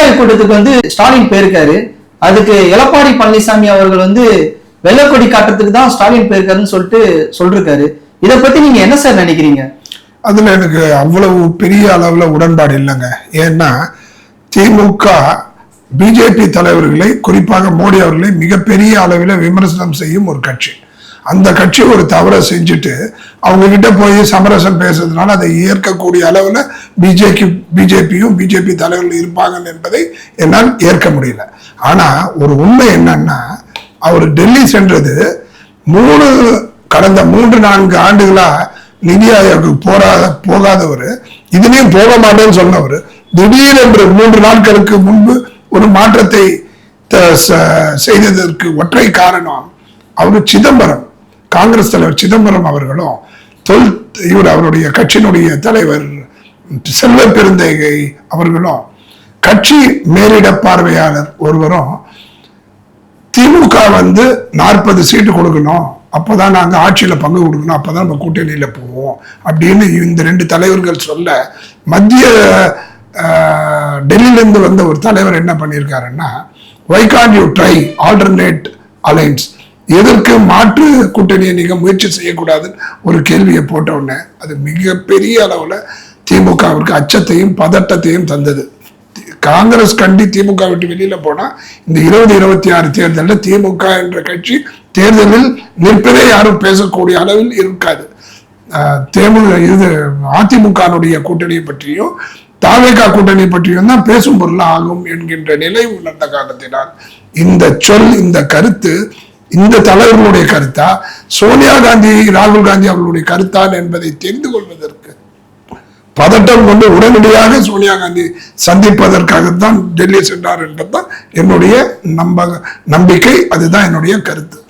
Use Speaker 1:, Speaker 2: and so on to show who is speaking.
Speaker 1: ஆய்வு கூட்டத்துக்கு வந்து ஸ்டாலின் போயிருக்காரு. அதுக்கு எடப்பாடி பழனிசாமி அவர்கள் வந்து வெள்ளக்கொடி காட்டுறதுக்கு தான் ஸ்டாலின் போயிருக்காருன்னு சொல்லிட்டு சொல்லிருக்காரு. இதை பத்தி நீங்க என்ன சார் நினைக்கிறீங்க?
Speaker 2: அதுல எனக்கு அவ்வளவு பெரிய அளவுல உடன்பாடு இல்லைங்க. ஏன்னா திமுக பிஜேபி தலைவர்களை குறிப்பாக மோடி அவர்களை மிகப்பெரிய அளவில் விமர்சனம் செய்யும் ஒரு கட்சி. அந்த கட்சி ஒரு தவறை செஞ்சுட்டு அவங்க கிட்ட போய் சமரசம் பேசுறதுனால அதை ஏற்கக்கூடிய அளவில் பிஜேபி பிஜேபியும் பிஜேபி தலைவர்கள் இருப்பாங்க என்பதை என்னால் ஏற்க முடியல. ஆனால் ஒரு உண்மை என்னன்னா அவர் டெல்லி சென்றது மூணு கடந்த மூன்று நான்கு ஆண்டுகளாக நிதி ஆயோக்கு போராத போகாதவர் இதுலேயும் போக மாட்டேன்னு சொன்னவர் திடீரென்று மூன்று நாட்களுக்கு முன்பு ஒரு மாற்றத்தை த- ச- செய்ததற்கு ஒற்றை காரணம் அவர் சிதம்பரம். காங்கிரஸ் தலைவர் சிதம்பரம் அவர்களும் தொல் இவர் அவருடைய கட்சியினுடைய தலைவர் செல்வ பெருந்தேகை அவர்களும் கட்சி மேலிட பார்வையாளர் ஒருவரும் திமுக வந்து நாற்பது சீட்டு கொடுக்கணும். அப்போதான் நாங்கள் ஆட்சியில் பங்கு கொடுக்கணும். அப்போதான் நம்ம கூட்டணியில் போவோம். அப்படின்னு இந்த ரெண்டு தலைவர்கள் சொல்ல மத்திய டெல்லியிலேருந்து வந்த ஒரு தலைவர் என்ன பண்ணியிருக்காருன்னா why can't you try alternate alliance எதற்கு மாற்று கூட்டணியை நீங்க முயற்சி செய்யக்கூடாதுன்னு ஒரு கேள்வியை போட்ட உடனே அது மிகப்பெரிய அளவுல திமுகவிற்கு அச்சத்தையும் பதட்டத்தையும் தந்தது. காங்கிரஸ் கண்டி திமுக விட்டு வெளியில போனா இந்த இருபது இருபத்தி ஆறு தேர்தலில் திமுக என்ற கட்சி தேர்தலில் நிற்பதே யாரும் பேசக்கூடிய அளவில் இருக்காது. ஆஹ் தேமுக இது அதிமுகனுடைய கூட்டணி பற்றியும் தாவேகா கூட்டணி பற்றியும் தான் பேசும் பொருள் ஆகும் என்கின்ற நிலை உணர்ந்த காரணத்தினால் இந்த சொல் இந்த கருத்து இந்த தலைவர்களுடைய கருத்தா? சோனியா காந்தி ராகுல் காந்தி அவர்களுடைய கருத்தான் என்பதை தெரிந்து கொள்வதற்கு. பதட்டம் கொண்டு உடனடியாக சோனியா காந்தி சந்திப்பதற்காகத்தான் டெல்லி சென்றார் என்பதுதான் என்னுடைய நம்ப நம்பிக்கை. அதுதான் என்னுடைய கருத்து.